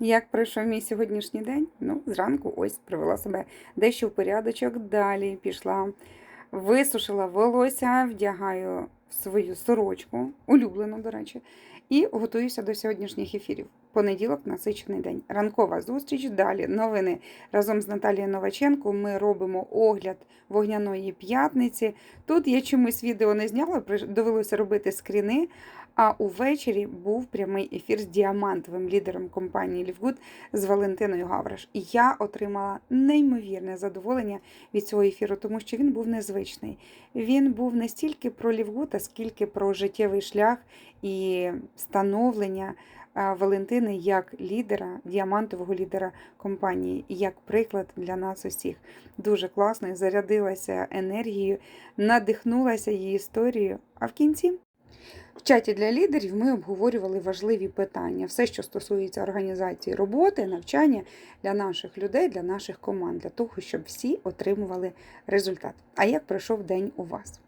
Як пройшов мій сьогоднішній день? Ну, зранку ось привела себе дещо в порядочок. Далі пішла, висушила волосся, вдягаю свою сорочку, улюблену, до речі, і готуюся до сьогоднішніх ефірів. Понеділок насичений день. Ранкова зустріч. Далі новини разом з Наталією Новаченко. Ми робимо огляд вогняної п'ятниці. Тут я чомусь відео не зняла, довелося робити скріни. А увечері був прямий ефір з діамантовим лідером компанії Лівгуд з Валентиною Гавраш. І я отримала неймовірне задоволення від цього ефіру, тому що він був незвичний. Він був не стільки про Лівгуд, а скільки про життєвий шлях і становлення Валентини як лідера, діамантового лідера компанії, як приклад для нас усіх. Дуже класно, зарядилася енергією, надихнулася її історією. А в кінці чаті для лідерів ми обговорювали важливі питання, все, що стосується організації роботи, навчання для наших людей, для наших команд, для того, щоб всі отримували результат. А як пройшов день у вас?